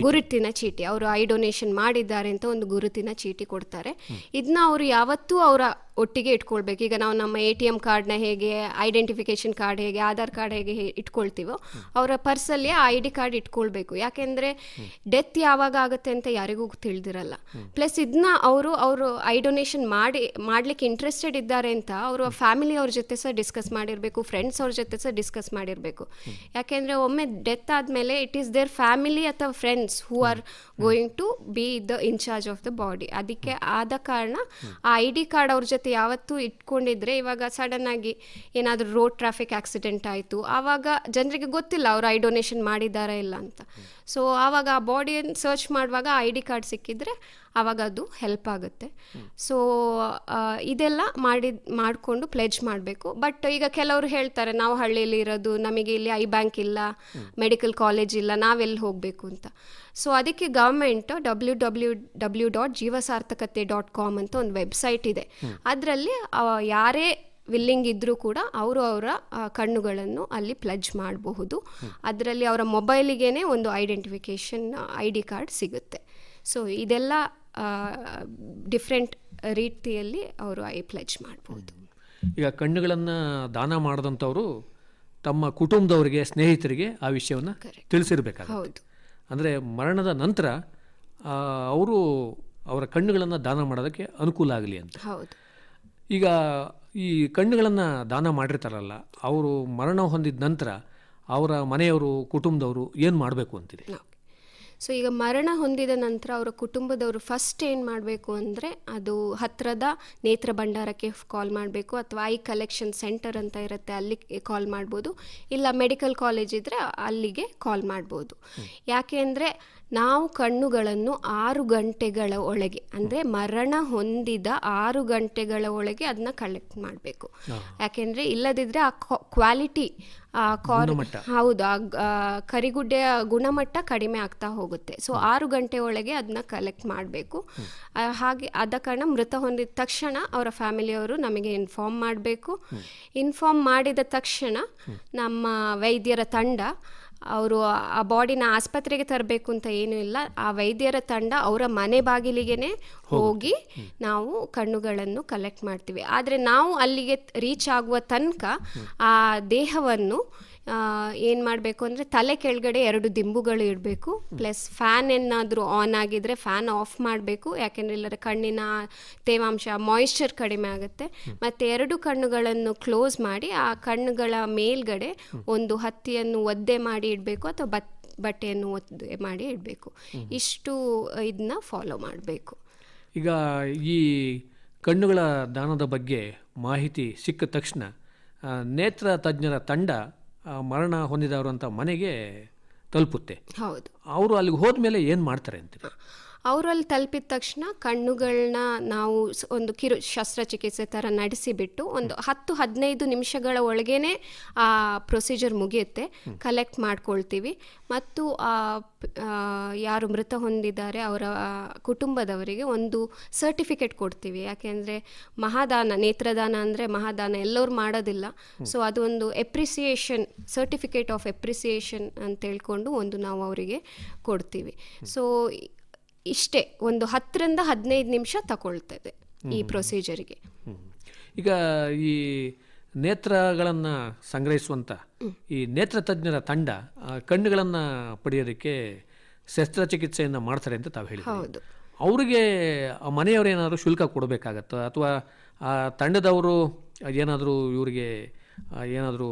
B: ಗುರುತಿನ ಚೀಟಿ.
C: ಅವರು ಐ ಡೊನೇಷನ್ ಮಾಡಿದ್ದಾರೆ ಅಂತ ಒಂದು ಗುರುತಿನ ಚೀಟಿ ಕೊಡ್ತಾರೆ. ಇದನ್ನ ಅವರು ಯಾವತ್ತೂ ಅವರ ಒಟ್ಟಿಗೆ ಇಟ್ಕೊಳ್ಬೇಕು. ಈಗ ನಾವು ನಮ್ಮ ಎ ಟಿ ಎಂ ಕಾರ್ಡ್ನ ಹೇಗೆ ಐಡೆಂಟಿಫಿಕೇಶನ್ ಕಾರ್ಡ್ ಹೇಗೆ ಆಧಾರ್ ಕಾರ್ಡ್ ಹೇಗೆ ಇಟ್ಕೊಳ್ತೀವೋ ಅವರ ಪರ್ಸಲ್ಲಿ ಆ ಐ ಡಿ ಕಾರ್ಡ್ ಇಟ್ಕೊಳ್ಬೇಕು. ಯಾಕೆಂದ್ರೆ ಡೆತ್ ಯಾವಾಗ ಆಗುತ್ತೆ ಅಂತ ಯಾರಿಗೂ ತಿಳಿದಿರಲ್ಲ. ಪ್ಲಸ್ ಇದನ್ನ ಅವರು ಅವರು ಐ ಡೊನೇಷನ್ ಮಾಡಿ ಮಾಡ್ಲಿಕ್ಕೆ ಇಂಟ್ರೆಸ್ಟೆಡ್ ಇದ್ದಾರೆ ಅಂತ ಅವರು ಫ್ಯಾಮಿಲಿ ಅವ್ರ ಜೊತೆ ಸಹ ಡಿಸ್ಕಸ್ ಮಾಡಿರಬೇಕು ಫ್ರೆಂಡ್ಸ್ ಅವ್ರ ಜೊತೆ ಸಹ ಡಿಸ್ಕಸ್ ಮಾಡಿರಬೇಕು. ಯಾಕೆಂದ್ರೆ ಒಮ್ಮೆ ಡೆತ್ ಆದಮೇಲೆ ಇಟ್ ಈಸ್ ದೇರ್ ಫ್ಯಾಮಿಲಿ ಅಥವಾ friends who are going to be the incharge of the body ಅದಕ್ಕೆ ಆದ ಕಾರಣ ಆ ಐ ಡಿ ಕಾರ್ಡ್ ಅವ್ರ ಜೊತೆ ಯಾವತ್ತೂ ಇಟ್ಕೊಂಡಿದ್ರೆ ಇವಾಗ ಸಡನ್ ಆಗಿ ಏನಾದರೂ ರೋಡ್ ಟ್ರಾಫಿಕ್ ಆಕ್ಸಿಡೆಂಟ್ ಆಯಿತು. ಆವಾಗ ಜನರಿಗೆ ಗೊತ್ತಿಲ್ಲ ಅವರು ಐ ಡೊನೇಷನ್ ಮಾಡಿದ್ದಾರಾ ಇಲ್ಲ ಅಂತ. ಸೊ ಆವಾಗ ಆ ಬಾಡಿಯನ್ನು ಸರ್ಚ್ ಮಾಡುವಾಗ ಐ ಡಿ ಕಾರ್ಡ್ ಸಿಕ್ಕಿದ್ರೆ ಆವಾಗ ಅದು ಹೆಲ್ಪ್ ಆಗುತ್ತೆ. ಸೊ ಇದೆಲ್ಲ ಮಾಡಿ ಮಾಡಿಕೊಂಡು ಪ್ಲೆಜ್ ಮಾಡಬೇಕು. ಬಟ್ ಈಗ ಕೆಲವರು ಹೇಳ್ತಾರೆ ನಾವು ಹಳ್ಳಿಯಲ್ಲಿ ಇರೋದು ನಮಗೆ ಇಲ್ಲಿ ಐ ಬ್ಯಾಂಕ್ ಇಲ್ಲ ಮೆಡಿಕಲ್ ಕಾಲೇಜ್ ಇಲ್ಲ ನಾವೆಲ್ಲಿ ಹೋಗಬೇಕು ಅಂತ. ಸೊ ಅದಕ್ಕೆ government W W W dot Jeevasarthakathe dot com ಅಂತ ಒಂದು ವೆಬ್ಸೈಟ್ ಇದೆ. ಅದರಲ್ಲಿ ಯಾರೇ ವಿಲ್ಲಿಂಗ್ ಇದ್ದರೂ ಕೂಡ ಅವರು ಅವರ ಕಣ್ಣುಗಳನ್ನು ಅಲ್ಲಿ ಪ್ಲಜ್ ಮಾಡಬಹುದು. ಅದರಲ್ಲಿ ಅವರ ಮೊಬೈಲಿಗೇನೆ ಒಂದು ಐಡೆಂಟಿಫಿಕೇಷನ್ ಐ ಡಿ ಕಾರ್ಡ್ ಸಿಗುತ್ತೆ. ಸೊ ಇದೆಲ್ಲ ಡಿಫ್ರೆಂಟ್ ರೀತಿಯಲ್ಲಿ ಅವರು ಐ ಪ್ಲಜ್ ಮಾಡ್ಬೋದು.
B: ಈಗ ಕಣ್ಣುಗಳನ್ನು ದಾನ ಮಾಡಿದಂಥವರು ತಮ್ಮ ಕುಟುಂಬದವರಿಗೆ ಸ್ನೇಹಿತರಿಗೆ ಆ ವಿಷಯವನ್ನು. ತಿಳಿಸಿರ್ಬೇಕಾಗುತ್ತೆ.
C: ಹೌದು.
B: ಅಂದರೆ ಮರಣದ ನಂತರ ಅವರು ಅವರ ಕಣ್ಣುಗಳನ್ನು ದಾನ ಮಾಡೋದಕ್ಕೆ ಅನುಕೂಲ ಆಗಲಿ ಅಂತ.
C: ಹೌದು.
B: ಈಗ ಈ ಕಣ್ಣುಗಳನ್ನು ದಾನ ಮಾಡಿರ್ತಾರಲ್ಲ ಅವರು ಮರಣ ಹೊಂದಿದ ನಂತರ ಅವರ ಮನೆಯವರು ಕುಟುಂಬದವರು ಏನು ಮಾಡಬೇಕು ಅಂತಿದೆ
C: ಸೊ ಈಗ ಮರಣ ಹೊಂದಿದ ನಂತರ ಅವರ ಕುಟುಂಬದವರು ಫಸ್ಟ್ ಏನು ಮಾಡಬೇಕು ಅಂದರೆ ಅದು ಹತ್ತಿರದ ನೇತ್ರ ಭಂಡಾರಕ್ಕೆ ಕಾಲ್ ಮಾಡಬೇಕು ಅಥವಾ ಐ ಕಲೆಕ್ಷನ್ ಸೆಂಟರ್ ಅಂತ ಇರುತ್ತೆ ಅಲ್ಲಿ ಕಾಲ್ ಮಾಡ್ಬೋದು. ಇಲ್ಲ ಮೆಡಿಕಲ್ ಕಾಲೇಜ್ ಇದ್ದರೆ ಅಲ್ಲಿಗೆ ಕಾಲ್ ಮಾಡ್ಬೋದು. ಯಾಕೆ ಅಂದರೆ ನಾವು ಕಣ್ಣುಗಳನ್ನು ಆರು ಗಂಟೆಗಳ ಒಳಗೆ ಅಂದರೆ ಮರಣ ಹೊಂದಿದ ಆರು ಗಂಟೆಗಳ ಒಳಗೆ ಅದನ್ನ ಕಲೆಕ್ಟ್ ಮಾಡಬೇಕು. ಯಾಕೆಂದರೆ ಇಲ್ಲದಿದ್ದರೆ ಆ ಕ್ವಾಲಿಟಿ ಆ ಕಾರ್
B: ಗುಣಮಟ್ಟ.
C: ಹೌದು ಆ ಕರಿಗುಡ್ಡೆಯ ಗುಣಮಟ್ಟ ಕಡಿಮೆ ಆಗ್ತಾ ಹೋಗುತ್ತೆ. ಸೊ ಆರು ಗಂಟೆ ಒಳಗೆ ಅದನ್ನ ಕಲೆಕ್ಟ್ ಮಾಡಬೇಕು. ಹಾಗೆ ಆದ ಕಾರಣ ಮೃತ ಹೊಂದಿದ ತಕ್ಷಣ ಅವರ ಫ್ಯಾಮಿಲಿಯವರು ನಮಗೆ ಇನ್ಫಾರ್ಮ್ ಮಾಡಬೇಕು. ಇನ್ಫಾರ್ಮ್ ಮಾಡಿದ ತಕ್ಷಣ ನಮ್ಮ ವೈದ್ಯರ ತಂಡ ಅವರು ಆ ಬಾಡಿನ ಆಸ್ಪತ್ರೆಗೆ ತರಬೇಕು ಅಂತ ಏನೂ ಇಲ್ಲ. ಆ ವೈದ್ಯರ ತಂಡ ಅವರ ಮನೆ ಬಾಗಿಲಿಗೆನೆ ಹೋಗಿ. ನಾವು ಕಣ್ಣುಗಳನ್ನು ಕಲೆಕ್ಟ್ ಮಾಡ್ತೀವಿ. ಆದರೆ ನಾವು ಅಲ್ಲಿಗೆ ರೀಚ್ ಆಗುವ ತನಕ ಆ ದೇಹವನ್ನು ಏನು ಮಾಡಬೇಕು ಅಂದರೆ ತಲೆ ಕೆಳಗಡೆ ಎರಡು ದಿಂಬುಗಳು ಇಡಬೇಕು ಪ್ಲಸ್ ಫ್ಯಾನ್ ಏನಾದರೂ ಆನ್ ಆಗಿದ್ರೆ ಫ್ಯಾನ್ ಆಫ್ ಮಾಡಬೇಕು, ಯಾಕೆಂದರೆ ಇಲ್ಲರ ಕಣ್ಣಿನ ತೇವಾಂಶ ಮಾಯಿಶ್ಚರ್ ಕಡಿಮೆ ಆಗುತ್ತೆ. ಮತ್ತು ಎರಡು ಕಣ್ಣುಗಳನ್ನು ಕ್ಲೋಸ್ ಮಾಡಿ, ಆ ಕಣ್ಣುಗಳ ಮೇಲ್ಗಡೆ ಒಂದು ಹತ್ತಿಯನ್ನು ಒದ್ದೆ ಮಾಡಿ ಇಡಬೇಕು ಅಥವಾ ಬತ್, ಬಟ್ಟೆಯನ್ನು ಒದ್ದೆ ಮಾಡಿ ಇಡಬೇಕು. ಇಷ್ಟು ಇದನ್ನ ಫಾಲೋ ಮಾಡಬೇಕು.
B: ಈಗ ಈ ಕಣ್ಣುಗಳ ದಾನದ ಬಗ್ಗೆ ಮಾಹಿತಿ ಸಿಕ್ಕ ತಕ್ಷಣ ನೇತ್ರ ತಜ್ಞರ ತಂಡ ಮರಣ ಹೊಂದಿದವರು ಅಂತ ಮನೆಗೆ ತಲುಪುತ್ತೆ.
C: ಹೌದು.
B: ಅವರು ಅಲ್ಲಿಗೆ ಹೋದ್ಮೇಲೆ ಏನು ಮಾಡ್ತಾರೆ ಅಂತೀರಿ?
C: ಅವರು ಅಲ್ಲಿ ತಲುಪಿದ ತಕ್ಷಣ ಕಣ್ಣುಗಳನ್ನ ನಾವು ಒಂದು ಕಿರು ಶಸ್ತ್ರಚಿಕಿತ್ಸೆ ಥರ ನಡೆಸಿಬಿಟ್ಟು ಒಂದು ಹತ್ತು ಹದಿನೈದು ನಿಮಿಷಗಳ ಒಳಗೇನೆ ಆ ಪ್ರೊಸೀಜರ್ ಮುಗಿಯುತ್ತೆ. ಕಲೆಕ್ಟ್ ಮಾಡ್ಕೊಳ್ತೀವಿ. ಮತ್ತು ಯಾರು ಮೃತ ಹೊಂದಿದ್ದಾರೆ ಅವರ ಕುಟುಂಬದವರಿಗೆ ಒಂದು ಸರ್ಟಿಫಿಕೇಟ್ ಕೊಡ್ತೀವಿ. ಯಾಕೆಂದರೆ ಮಹಾದಾನ ನೇತ್ರದಾನ ಅಂದರೆ ಮಹಾದಾನ ಎಲ್ಲರೂ ಮಾಡೋದಿಲ್ಲ. ಸೊ ಅದೊಂದು ಎಪ್ರಿಸಿಯೇಷನ್ ಸರ್ಟಿಫಿಕೇಟ್ ಆಫ್ ಎಪ್ರಿಸಿಯೇಷನ್ ಅಂತ ಹೇಳ್ಕೊಂಡು ಒಂದು ನಾವು ಅವರಿಗೆ ಕೊಡ್ತೀವಿ. ಸೊ ಇಷ್ಟೇ ಒಂದು ಹತ್ತರಿಂದ ಹದಿನೈದು ನಿಮಿಷ ತಗೊಳ್ತದೆ ಈ ಪ್ರೊಸೀಜರಿಗೆ.
B: ಈಗ ಈ ನೇತ್ರಗಳನ್ನು ಸಂಗ್ರಹಿಸುವಂಥ ಈ ನೇತ್ರ ತಜ್ಞರ ತಂಡ ಕಣ್ಣುಗಳನ್ನು ಪಡೆಯೋದಕ್ಕೆ ಶಸ್ತ್ರಚಿಕಿತ್ಸೆಯನ್ನು ಮಾಡ್ತಾರೆ ಅಂತ ತಾವು ಹೇಳಿ
C: ಹೌದು.
B: ಅವರಿಗೆ ಆ ಮನೆಯವರು ಏನಾದರೂ ಶುಲ್ಕ ಕೊಡಬೇಕಾಗತ್ತ? ಅಥವಾ ಆ ತಂಡದವರು ಏನಾದರೂ ಇವರಿಗೆ ಏನಾದರೂ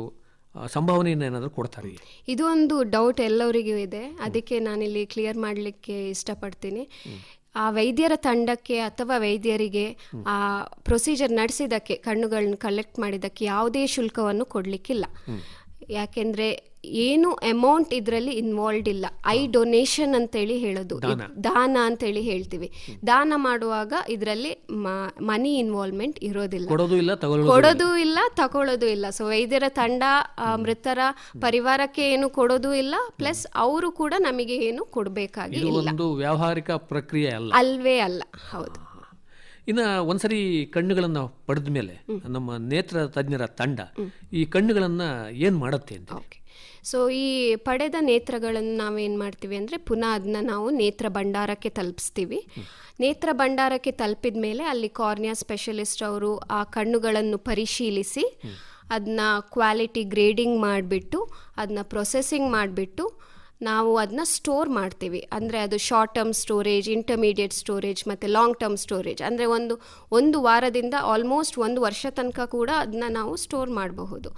B: ಸಂಭಾವನೆಯನ್ನು ಏನಾದರೂ ಕೊಡ್ತಾರೆ
C: ಇದು ಒಂದು ಡೌಟ್ ಎಲ್ಲರಿಗೂ ಇದೆ. ಅದಕ್ಕೆ ನಾನಿಲ್ಲಿ ಕ್ಲಿಯರ್ ಮಾಡಲಿಕ್ಕೆ ಇಷ್ಟಪಡ್ತೀನಿ. ಆ ವೈದ್ಯರ ತಂಡಕ್ಕೆ ಅಥವಾ ವೈದ್ಯರಿಗೆ ಆ ಪ್ರೊಸೀಜರ್ ನಡೆಸಿದಕ್ಕೆ ಕಣ್ಣುಗಳನ್ನು ಕಲೆಕ್ಟ್ ಮಾಡಿದ್ದಕ್ಕೆ ಯಾವುದೇ ಶುಲ್ಕವನ್ನು ಕೊಡಲಿಕ್ಕಿಲ್ಲ. ಯಾಕೆಂದ್ರೆ ಏನು ಅಮೌಂಟ್ ಇದರಲ್ಲಿ ಇನ್ವಾಲ್ವ್ ಇಲ್ಲ. ಐ ಡೊನೇಷನ್ ಅಂತೇಳಿ ಹೇಳೋದು. ದಾನ. ಅಂತೇಳಿ ಹೇಳ್ತೀವಿ. ದಾನ ಮಾಡುವಾಗ ಇದರಲ್ಲಿ ಮನಿ ಇನ್ವಾಲ್ವ್ಮೆಂಟ್ ಇರೋದಿಲ್ಲ.
B: ಕೊಡೋದು ಇಲ್ಲ ತಗೊಳ್ಳೋದು
C: ಇಲ್ಲ. ಸೊ ವೈದ್ಯರ ತಂಡ ಮೃತರ ಪರಿವಾರಕ್ಕೆ ಏನು ಕೊಡೋದು ಇಲ್ಲ ಪ್ಲಸ್ ಅವರು ಕೂಡ ನಮಗೆ ಏನು ಕೊಡಬೇಕಾಗಿ
B: ಒಂದು ವ್ಯಾವಹಾರಿಕ ಪ್ರಕ್ರಿಯೆ ಅಲ್ಲ.
C: ಅಲ್ವೇ ಅಲ್ಲ. ಹೌದು.
B: ಇನ್ನು ಒಂದ್ಸರಿ ಕಣ್ಣುಗಳನ್ನು ಪಡೆದ ಮೇಲೆ ನಮ್ಮ ನೇತ್ರ ತಜ್ಞರ ತಂಡ ಈ ಕಣ್ಣುಗಳನ್ನು ಏನು ಮಾಡುತ್ತೆ ಅಂತ.
C: ಸೊ ಈ ಪಡೆದ ನೇತ್ರಗಳನ್ನು ನಾವೇನು ಮಾಡ್ತೀವಿ ಅಂದರೆ ಪುನಃ ಅದನ್ನ ನಾವು ನೇತ್ರ ಭಂಡಾರಕ್ಕೆ ತಲುಪಿಸ್ತೀವಿ. ನೇತ್ರ ಭಂಡಾರಕ್ಕೆ ತಲುಪಿದ ಮೇಲೆ ಅಲ್ಲಿ ಕಾರ್ನಿಯಾ ಸ್ಪೆಷಲಿಸ್ಟ್ ಅವರು ಆ ಕಣ್ಣುಗಳನ್ನು ಪರಿಶೀಲಿಸಿ ಅದನ್ನ ಕ್ವಾಲಿಟಿ ಗ್ರೇಡಿಂಗ್ ಮಾಡಿಬಿಟ್ಟು ಅದನ್ನ ಪ್ರೊಸೆಸಿಂಗ್ ಮಾಡಿಬಿಟ್ಟು ನಾವು ಅದನ್ನ ಸ್ಟೋರ್ ಮಾಡ್ತೀವಿ. ಅಂದರೆ ಅದು short term storage, intermediate storage ಮತ್ತು ಲಾಂಗ್ ಟರ್ಮ್ ಸ್ಟೋರೇಜ್. ಅಂದರೆ ಒಂದು ಒಂದು ವಾರದಿಂದ ಆಲ್ಮೋಸ್ಟ್ ಒಂದು ವರ್ಷ ತನಕ ಕೂಡ ಅದನ್ನ ನಾವು ಸ್ಟೋರ್ ಮಾಡಬಹುದು.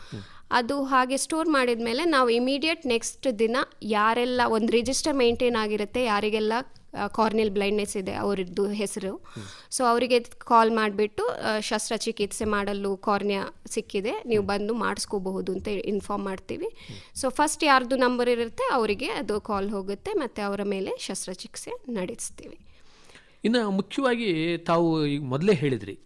C: ಅದು ಹಾಗೆ ಸ್ಟೋರ್ ಮಾಡಿದ ಮೇಲೆ ನಾವು ಇಮಿಡಿಯೇಟ್ ನೆಕ್ಸ್ಟ್ ದಿನ ಯಾರೆಲ್ಲ ಒಂದು ರಿಜಿಸ್ಟರ್ ಮೇಂಟೈನ್ ಆಗಿರುತ್ತೆ ಯಾರಿಗೆಲ್ಲ ಕಾರ್ನಿಯಲ್ ಬ್ಲೈಂಡ್ನೆಸ್ ಇದೆ ಅವರದ್ದು ಹೆಸರು. ಸೊ ಅವರಿಗೆ ಕಾಲ್ ಮಾಡಿಬಿಟ್ಟು ಶಸ್ತ್ರಚಿಕಿತ್ಸೆ ಮಾಡಲು ಕಾರ್ನಿಯ ಸಿಕ್ಕಿದೆ ನೀವು ಬಂದು ಮಾಡಿಸ್ಕೋಬಹುದು ಅಂತ ಇನ್ಫಾರ್ಮ್ ಮಾಡ್ತೀವಿ. ಸೊ ಫಸ್ಟ್ ಯಾರ್ದು ನಂಬರ್ ಇರುತ್ತೆ ಅವರಿಗೆ ಅದು ಕಾಲ್ ಹೋಗುತ್ತೆ ಮತ್ತು ಅವರ ಮೇಲೆ ಶಸ್ತ್ರಚಿಕಿತ್ಸೆ ನಡೆಸ್ತೀವಿ.
B: ಇನ್ನು ಮುಖ್ಯವಾಗಿ ತಾವು ಈಗ ಮೊದಲೇ ಹೇಳಿದ್ರಿ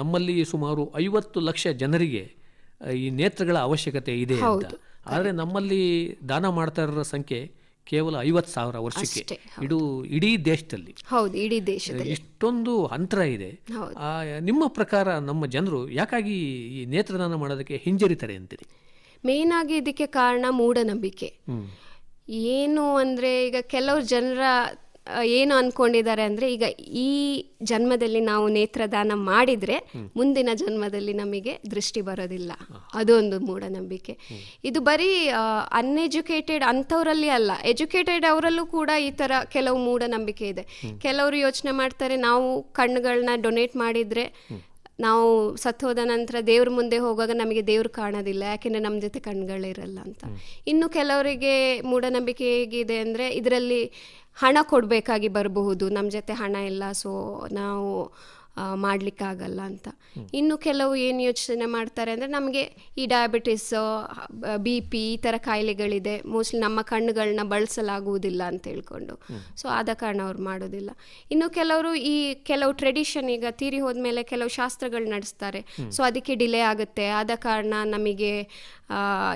B: ನಮ್ಮಲ್ಲಿ ಸುಮಾರು ಐವತ್ತು ಲಕ್ಷ ಜನರಿಗೆ ಈ ನೇತ್ರಗಳ ಅವಶ್ಯಕತೆ ಇದೆ ಅಂತ. ಆದರೆ ನಮ್ಮಲ್ಲಿ ದಾನ ಮಾಡ್ತಾ ಇರೋ ಸಂಖ್ಯೆ ಕೇವಲ ಐವತ್ತು ಸಾವಿರ ವರ್ಷಕ್ಕೆ.
C: ಇಡು
B: ಇದು ಇಡೀ ದೇಶದಲ್ಲಿ.
C: ಹೌದು ಇಡೀ ದೇಶದಲ್ಲಿ.
B: ಇಷ್ಟೊಂದು ಅಂತರ ಇದೆ. ಆ, ನಿಮ್ಮ ಪ್ರಕಾರ ನಮ್ಮ ಜನರು ಯಾಕಾಗಿ ಈ ನೇತ್ರದಾನ ಮಾಡೋದಕ್ಕೆ ಹಿಂಜರಿತಾರೆ ಅಂತೀರಿ?
C: ಮೇನ್ ಆಗಿ ಇದಕ್ಕೆ ಕಾರಣ ಮೂಢನಂಬಿಕೆ. ಏನು ಅಂದರೆ ಈಗ ಕೆಲವು ಜನರ ಏನು ಅನ್ಕೊಂಡಿದ್ದಾರೆ ಅಂದ್ರೆ ಈಗ ಈ ಜನ್ಮದಲ್ಲಿ ನಾವು ನೇತ್ರದಾನ ಮಾಡಿದ್ರೆ ಮುಂದಿನ ಜನ್ಮದಲ್ಲಿ ನಮಗೆ ದೃಷ್ಟಿ ಬರೋದಿಲ್ಲ. ಅದೊಂದು ಮೂಢನಂಬಿಕೆ. ಇದು ಬರೀ ಅನ್ಎಜುಕೇಟೆಡ್ ಅಂಥವರಲ್ಲಿ ಅಲ್ಲ. ಎಜುಕೇಟೆಡ್ ಅವರಲ್ಲೂ ಕೂಡ ಈ ತರ ಕೆಲವು ಮೂಢನಂಬಿಕೆ ಇದೆ. ಕೆಲವರು ಯೋಚನೆ ಮಾಡ್ತಾರೆ ನಾವು ಕಣ್ಣುಗಳನ್ನ ಡೊನೇಟ್ ಮಾಡಿದರೆ ನಾವು ಸತ್ತು ಹೋದ ನಂತರ ದೇವ್ರ ಮುಂದೆ ಹೋಗುವಾಗ ನಮಗೆ ದೇವ್ರು ಕಾಣೋದಿಲ್ಲ ಯಾಕೆಂದರೆ ನಮ್ಮ ಜೊತೆ ಕಣ್ಗಳಿರಲ್ಲ ಅಂತ. ಇನ್ನು ಕೆಲವರಿಗೆ ಮೂಢನಂಬಿಕೆ ಹೇಗಿದೆ ಅಂದರೆ ಇದರಲ್ಲಿ ಹಣ ಕೊಡಬೇಕಾಗಿ ಬರಬಹುದು. ನಮ್ಮ ಜೊತೆ ಹಣ ಇಲ್ಲ ಸೊ ನಾವು ಮಾಡ್ಲಿಕ್ಕಾಗಲ್ಲ ಅಂತ. ಇನ್ನು ಕೆಲವು ಏನು ಯೋಚನೆ ಮಾಡ್ತಾರೆ ಅಂದರೆ ನಮಗೆ ಈ ಡಯಾಬಿಟಿಸ್ ಬಿ ಪಿ ಈ ಥರ ಕಾಯಿಲೆಗಳಿದೆ. ಮೋಸ್ಟ್ಲಿ ನಮ್ಮ ಕಣ್ಣುಗಳನ್ನ ಬಳಸಲಾಗುವುದಿಲ್ಲ ಅಂತ ಹೇಳ್ಕೊಂಡು. ಸೊ ಆದ ಕಾರಣ ಅವ್ರು ಮಾಡೋದಿಲ್ಲ. ಇನ್ನು ಕೆಲವರು ಈ ಕೆಲವು ಟ್ರೆಡಿಷನ್ ಈಗ ತೀರಿ ಹೋದ್ಮೇಲೆ ಕೆಲವು ಶಾಸ್ತ್ರಗಳು ನಡೆಸ್ತಾರೆ. ಸೊ ಅದಕ್ಕೆ ಡಿಲೇ ಆಗುತ್ತೆ. ಆದ ಕಾರಣ ನಮಗೆ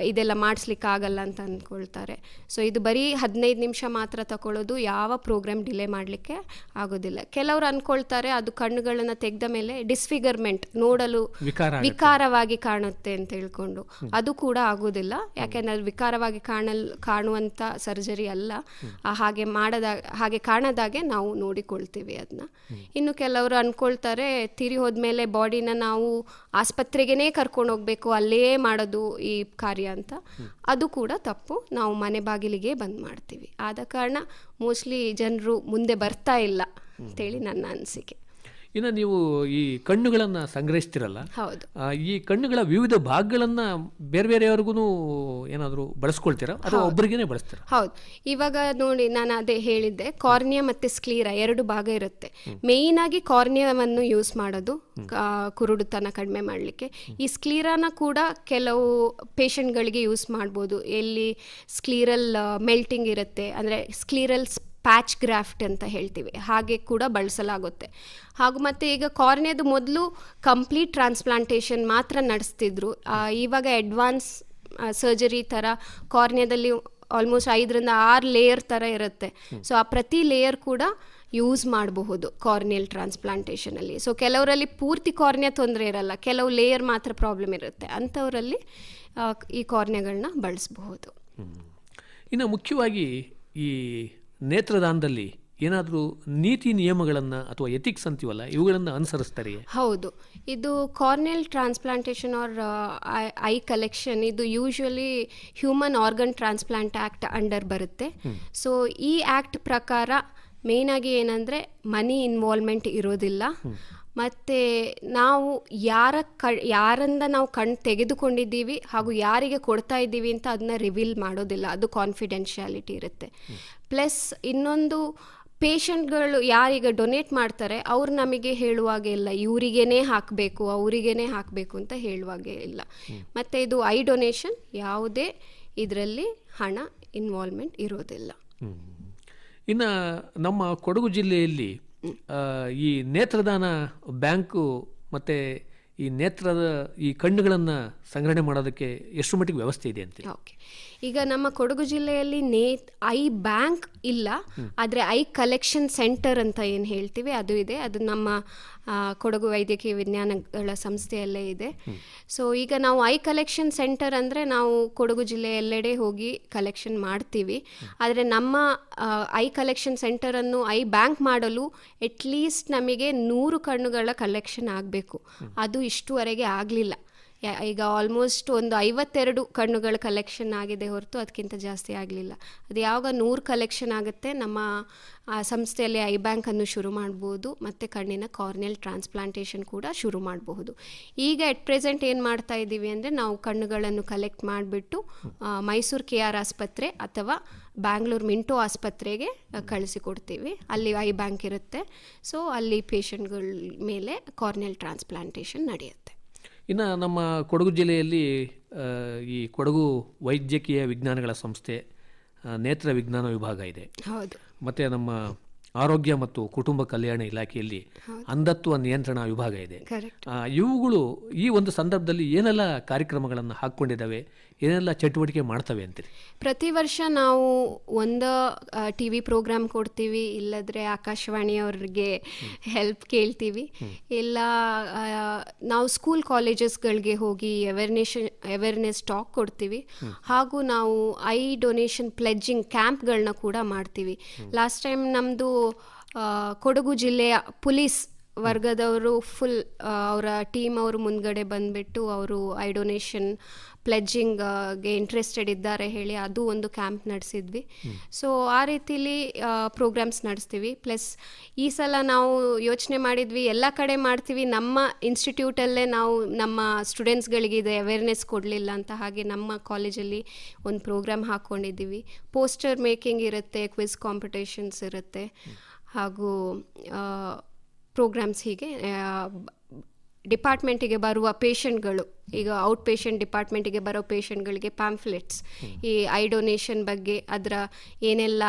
C: ಇದೆಲ್ಲ ಮಾಡಿಸ್ಲಿಕ್ಕಾಗಲ್ಲ ಅಂತ ಅಂದ್ಕೊಳ್ತಾರೆ. ಸೊ ಇದು ಬರೀ ಹದಿನೈದು ನಿಮಿಷ ಮಾತ್ರ ತಗೊಳ್ಳೋದು ಯಾವ ಪ್ರೋಗ್ರಾಮ್ ಡಿಲೇ ಮಾಡಲಿಕ್ಕೆ ಆಗೋದಿಲ್ಲ. ಕೆಲವರು ಅಂದ್ಕೊಳ್ತಾರೆ ಅದು ಕಣ್ಣುಗಳನ್ನು ತೆಗೆದ ಮೇಲೆ ಡಿಸ್ಫಿಗರ್ಮೆಂಟ್ ನೋಡಲು
B: ವಿಕಾರ
C: ವಿಕಾರವಾಗಿ ಕಾಣುತ್ತೆ ಅಂತ ಹೇಳ್ಕೊಂಡು. ಅದು ಕೂಡ ಆಗೋದಿಲ್ಲ. ಯಾಕೆಂದರೆ ಅದು ವಿಕಾರವಾಗಿ ಕಾಣಲ್ ಕಾಣುವಂಥ ಸರ್ಜರಿ ಅಲ್ಲ. ಹಾಗೆ ಮಾಡದ ಹಾಗೆ ಕಾಣದಾಗೆ ನಾವು ನೋಡಿಕೊಳ್ತೀವಿ ಅದನ್ನ ಇನ್ನು ಕೆಲವರು ಅಂದ್ಕೊಳ್ತಾರೆ ತಿರಿ ಹೋದ್ಮೇಲೆ ಬಾಡಿನ ನಾವು ಆಸ್ಪತ್ರೆಗೇ ಕರ್ಕೊಂಡು ಹೋಗ್ಬೇಕು ಅಲ್ಲೇ ಮಾಡೋದು ಈ ಕಾರ್ಯ ಅಂತ. ಅದು ಕೂಡ ತಪ್ಪು. ನಾವು ಮನೆ ಬಾಗಿಲಿಗೆ ಬಂದ್ ಮಾಡ್ತೀವಿ. ಆದ ಕಾರಣ ಮೋಸ್ಟ್ಲಿ ಜನರು ಮುಂದೆ ಬರ್ತಾ ಇಲ್ಲ ಅಂತೇಳಿ ನನ್ನ ಅನಿಸಿಕೆ.
B: ಇನ್ನು ನೀವು ಈ ಕಣ್ಣುಗಳನ್ನು ಸಂಗ್ರಹಿಸ್ತಿರಲ್ಲ
C: ಹೌದು.
B: ಈ ಕಣ್ಣುಗಳ ವಿವಿಧ ಭಾಗಗಳನ್ನು ಬೇರೆ ಬೇರೆಯವ್ರಿಗೂ ಏನಾದರೂ ಬಳಸ್ಕೊಳ್ತೀರಾ? ಅಥವಾ ಒಬ್ಬರಿಗೇನೆ ಬಳಸ್ತೀರಾ?
C: ಹೌದು. ಇವಾಗ ನೋಡಿ ನಾನು ಅದೇ ಹೇಳಿದ್ದೆ ಕಾರ್ನಿಯಾ ಮತ್ತು ಸ್ಕ್ಲೀರಾ ಎರಡು ಭಾಗ ಇರುತ್ತೆ. ಮೇಯ್ನ್ ಆಗಿ ಕಾರ್ನಿಯಾವನ್ನು ಯೂಸ್ ಮಾಡೋದು ಕುರುಡುತನ ಕಡಿಮೆ ಮಾಡಲಿಕ್ಕೆ. ಈ ಸ್ಕ್ಲೀರಾನ ಕೂಡ ಕೆಲವು ಪೇಷಂಟ್ಗಳಿಗೆ ಯೂಸ್ ಮಾಡ್ಬೋದು. ಎಲ್ಲಿ ಸ್ಕ್ಲೀರಲ್ ಮೆಲ್ಟಿಂಗ್ ಇರುತ್ತೆ. ಅಂದರೆ ಸ್ಕ್ಲೀರಲ್ ಪ್ಯಾಚ್ ಗ್ರಾಫ್ಟ್ ಅಂತ ಹೇಳ್ತೀವಿ. ಹಾಗೆ ಕೂಡ ಬಳಸಲಾಗುತ್ತೆ. ಹಾಗೂ ಮತ್ತು ಈಗ ಕಾರ್ನೆದು ಮೊದಲು ಕಂಪ್ಲೀಟ್ ಟ್ರಾನ್ಸ್ಪ್ಲಾಂಟೇಷನ್ ಮಾತ್ರ ನಡೆಸ್ತಿದ್ರು. ಇವಾಗ ಅಡ್ವಾನ್ಸ್ ಸರ್ಜರಿ ಥರ ಕಾರ್ನೆದಲ್ಲಿ ಆಲ್ಮೋಸ್ಟ್ ಐದರಿಂದ ಆರು ಲೇಯರ್ ಥರ ಇರುತ್ತೆ. ಸೊ ಆ ಪ್ರತಿ ಲೇಯರ್ ಕೂಡ ಯೂಸ್ ಮಾಡಬಹುದು ಕಾರ್ನಿಯಲ್ ಟ್ರಾನ್ಸ್ಪ್ಲಾಂಟೇಷನಲ್ಲಿ. ಸೊ ಕೆಲವರಲ್ಲಿ ಪೂರ್ತಿ ಕಾರ್ನಿಯ ತೊಂದರೆ ಇರಲ್ಲ ಕೆಲವು ಲೇಯರ್ ಮಾತ್ರ ಪ್ರಾಬ್ಲಮ್ ಇರುತ್ತೆ. ಅಂಥವರಲ್ಲಿ ಈ ಕಾರ್ನಿಯಗಳನ್ನ ಬಳಸಬಹುದು.
B: ಇನ್ನು ಮುಖ್ಯವಾಗಿ ಈ ನೇತ್ರದಾನದಲ್ಲಿ ಏನಾದರೂ ನೀತಿ ನಿಯಮಗಳನ್ನು ಅಥವಾ ಎಥಿಕ್ಸ್ ಅಂತೀವಲ್ಲ ಇವುಗಳನ್ನು ಅನುಸರಿಸ್ತಾರೆ.
C: ಹೌದು. ಇದು corneal transplantation or eye collection ಇದು usually human organ transplant act under ಬರುತ್ತೆ. ಸೊ ಈ ಆ್ಯಕ್ಟ್ ಪ್ರಕಾರ ಮೇಯ್ನಾಗಿ ಏನಂದರೆ ಮನಿ ಇನ್ವಾಲ್ವ್ಮೆಂಟ್ ಇರೋದಿಲ್ಲ. ಮತ್ತು ನಾವು ಯಾರ ಕ ಯಾರಿಂದ ನಾವು ಕಣ್ ತೆಗೆದುಕೊಂಡಿದ್ದೀವಿ ಹಾಗೂ ಯಾರಿಗೆ ಕೊಡ್ತಾ ಇದ್ದೀವಿ ಅಂತ ಅದನ್ನ ರಿವೀಲ್ ಮಾಡೋದಿಲ್ಲ. ಅದು ಕಾನ್ಫಿಡೆನ್ಷಿಯಾಲಿಟಿ ಇರುತ್ತೆ. ಪ್ಲಸ್ ಇನ್ನೊಂದು ಪೇಷಂಟ್ಗಳು ಯಾರೀಗ ಡೊನೇಟ್ ಮಾಡ್ತಾರೆ ಅವ್ರು ನಮಗೆ ಹೇಳುವಾಗೆ ಇಲ್ಲ ಇವರಿಗೇನೆ ಹಾಕಬೇಕು ಅವರಿಗೇನೆ ಹಾಕಬೇಕು ಅಂತ ಹೇಳುವಾಗೆ ಇಲ್ಲ. ಮತ್ತು ಇದು ಐ ಡೊನೇಷನ್ ಯಾವುದೇ ಇದರಲ್ಲಿ ಹಣ ಇನ್ವಾಲ್ವ್ಮೆಂಟ್ ಇರೋದಿಲ್ಲ.
B: ಇನ್ನು ನಮ್ಮ ಕೊಡಗು ಜಿಲ್ಲೆಯಲ್ಲಿ ಈ ನೇತ್ರದಾನ ಬ್ಯಾಂಕು ಮತ್ತು ಈ ನೇತ್ರದ ಈ ಕಣ್ಣುಗಳನ್ನು ಸಂಗ್ರಹಣೆ ಮಾಡೋದಕ್ಕೆ ಎಷ್ಟು ಮಟ್ಟಿಗೆ ವ್ಯವಸ್ಥೆ ಇದೆ ಅಂತ
C: ಓಕೆ. ಈಗ ನಮ್ಮ ಕೊಡಗು ಜಿಲ್ಲೆಯಲ್ಲಿ ನೇ ಐ ಬ್ಯಾಂಕ್ ಇಲ್ಲ ಆದರೆ ಐ ಕಲೆಕ್ಷನ್ ಸೆಂಟರ್ ಅಂತ ಏನು ಹೇಳ್ತೀವಿ ಅದು ಇದೆ. ಅದು ನಮ್ಮ ಕೊಡಗು ವೈದ್ಯಕೀಯ ವಿಜ್ಞಾನಗಳ ಸಂಸ್ಥೆಯಲ್ಲೇ ಇದೆ. ಸೊ ಈಗ ನಾವು ಐ ಕಲೆಕ್ಷನ್ ಸೆಂಟರ್ ಅಂದರೆ ನಾವು ಕೊಡಗು ಜಿಲ್ಲೆ ಎಲ್ಲೆಡೆ ಹೋಗಿ ಕಲೆಕ್ಷನ್ ಮಾಡ್ತೀವಿ. ಆದರೆ ನಮ್ಮ ಐ ಕಲೆಕ್ಷನ್ ಸೆಂಟರನ್ನು ಐ ಬ್ಯಾಂಕ್ ಮಾಡಲು ಎಟ್ಲೀಸ್ಟ್ ನಮಗೆ ನೂರು ಕಣ್ಣುಗಳ ಕಲೆಕ್ಷನ್ ಆಗಬೇಕು. ಅದು ಇಷ್ಟುವರೆಗೆ ಆಗಲಿಲ್ಲ. ಈಗ ಆಲ್ಮೋಸ್ಟ್ ಒಂದು ಐವತ್ತೆರಡು ಕಣ್ಣುಗಳ ಕಲೆಕ್ಷನ್ ಆಗಿದೆ ಹೊರತು ಅದಕ್ಕಿಂತ ಜಾಸ್ತಿ ಆಗಲಿಲ್ಲ. ಅದು ಯಾವಾಗ ನೂರು ಕಲೆಕ್ಷನ್ ಆಗುತ್ತೆ ನಮ್ಮ ಸಂಸ್ಥೆಯಲ್ಲಿ ಐ ಬ್ಯಾಂಕನ್ನು ಶುರು ಮಾಡ್ಬೋದು, ಮತ್ತು ಕಣ್ಣಿನ ಕಾರ್ನಿಯಲ್ ಟ್ರಾನ್ಸ್ಪ್ಲಾಂಟೇಷನ್ ಕೂಡ ಶುರು ಮಾಡಬಹುದು. ಈಗ ಎಟ್ ಪ್ರೆಸೆಂಟ್ ಏನು ಮಾಡ್ತಾ ಇದ್ದೀವಿ ಅಂದರೆ ನಾವು ಕಣ್ಣುಗಳನ್ನು ಕಲೆಕ್ಟ್ ಮಾಡಿಬಿಟ್ಟು ಮೈಸೂರು ಕೆ ಆರ್ ಆಸ್ಪತ್ರೆ ಅಥವಾ ಬ್ಯಾಂಗ್ಳೂರು ಮಿಂಟೋ ಆಸ್ಪತ್ರೆಗೆ ಕಳಿಸಿಕೊಡ್ತೀವಿ. ಅಲ್ಲಿ ಐ ಬ್ಯಾಂಕ್ ಇರುತ್ತೆ. ಸೊ ಅಲ್ಲಿ ಪೇಷಂಟ್ಗಳ ಮೇಲೆ ಕಾರ್ನಿಯಲ್ ಟ್ರಾನ್ಸ್ಪ್ಲಾಂಟೇಷನ್ ನಡೆಯುತ್ತೆ.
B: ಇನ್ನು ನಮ್ಮ ಕೊಡಗು ಜಿಲ್ಲೆಯಲ್ಲಿ ಈ ಕೊಡಗು ವೈದ್ಯಕೀಯ ವಿಜ್ಞಾನಗಳ ಸಂಸ್ಥೆ ನೇತ್ರ ವಿಜ್ಞಾನ ವಿಭಾಗ ಇದೆ.
C: ಹೌದು.
B: ಮತ್ತು ನಮ್ಮ ಆರೋಗ್ಯ ಮತ್ತು ಕುಟುಂಬ ಕಲ್ಯಾಣ ಇಲಾಖೆಯಲ್ಲಿ ಅಂಧತ್ವ ನಿಯಂತ್ರಣ ವಿಭಾಗ ಇದೆ. ಇವುಗಳು ಈ ಒಂದು ಸಂದರ್ಭದಲ್ಲಿ ಏನೆಲ್ಲ ಕಾರ್ಯಕ್ರಮಗಳನ್ನು ಹಾಕ್ಕೊಂಡಿದ್ದಾವೆ? ಏನೆಲ್ಲ ಚಟುವಟಿಕೆ ಮಾಡ್ತವೆ ಅಂತೀರಿ?
C: ಪ್ರತಿ ವರ್ಷ ನಾವು ಒಂದು ಟಿ ವಿ ಪ್ರೋಗ್ರಾಮ್ ಕೊಡ್ತೀವಿ ಇಲ್ಲದ್ರೆ ಆಕಾಶವಾಣಿಯವ್ರಿಗೆ ಹೆಲ್ಪ್ ಕೇಳ್ತೀವಿ. ಇಲ್ಲ ನಾವು ಸ್ಕೂಲ್ ಕಾಲೇಜಸ್ಗಳಿಗೆ ಹೋಗಿ ಅವೇರ್ನೇಷನ್ ಅವೇರ್ನೆಸ್ ಟಾಕ್ ಕೊಡ್ತೀವಿ. ಹಾಗೂ ನಾವು ಐ ಡೊನೇಷನ್ ಪ್ಲೆಡ್ಜಿಂಗ್ ಕ್ಯಾಂಪ್ಗಳನ್ನ ಕೂಡ ಮಾಡ್ತೀವಿ. ಲಾಸ್ಟ್ ಟೈಮ್ ನಮ್ಮದು ಕೊಡಗು ಜಿಲ್ಲೆಯ ಪೊಲೀಸ್ ವರ್ಗದವರು ಫುಲ್ ಅವರ ಟೀಮ್ ಅವರು ಮುಂದ್ಗಡೆ ಬಂದ್ಬಿಟ್ಟು ಅವರು ಐ ಡೊನೇಷನ್ ಪ್ಲೆಡ್ಜಿಂಗ್ಗೆ ಇಂಟ್ರೆಸ್ಟೆಡ್ ಇದ್ದಾರೆ ಹೇಳಿ ಅದು ಒಂದು ಕ್ಯಾಂಪ್ ನಡೆಸಿದ್ವಿ. ಸೊ ಆ ರೀತಿಲಿ ಪ್ರೋಗ್ರಾಮ್ಸ್ ನಡೆಸ್ತೀವಿ. ಪ್ಲಸ್ ಈ ಸಲ ನಾವು ಯೋಚನೆ ಮಾಡಿದ್ವಿ ಎಲ್ಲ ಕಡೆ ಮಾಡ್ತೀವಿ. ನಮ್ಮ ಇನ್ಸ್ಟಿಟ್ಯೂಟಲ್ಲೇ ನಾವು ನಮ್ಮ ಸ್ಟೂಡೆಂಟ್ಸ್ಗಳಿಗೆ ಇದು ಅವೇರ್ನೆಸ್ ಕೊಡಲಿಲ್ಲ ಅಂತ ಹಾಗೆ ನಮ್ಮ ಕಾಲೇಜಲ್ಲಿ ಒಂದು ಪ್ರೋಗ್ರಾಮ್ ಹಾಕ್ಕೊಂಡಿದ್ದೀವಿ ಪೋಸ್ಟರ್ ಮೇಕಿಂಗ್ ಇರುತ್ತೆ ಕ್ವಿಸ್ ಕಾಂಪಿಟೇಷನ್ಸ್ ಇರುತ್ತೆ. ಹಾಗೂ ಪ್ರೋಗ್ರಾಮ್ಸ್ ಹೀಗೆ ಡಿಪಾರ್ಟ್ಮೆಂಟಿಗೆ ಬರುವ ಪೇಷಂಟ್ಗಳು ಈಗ ಔಟ್ ಪೇಷಂಟ್ ಡಿಪಾರ್ಟ್ಮೆಂಟಿಗೆ ಬರೋ ಪೇಷಂಟ್ಗಳಿಗೆ ಪ್ಯಾಂಫ್ಲೆಟ್ಸ್ ಈ ಐ ಡೊನೇಷನ್ ಬಗ್ಗೆ ಅದರ ಏನೆಲ್ಲ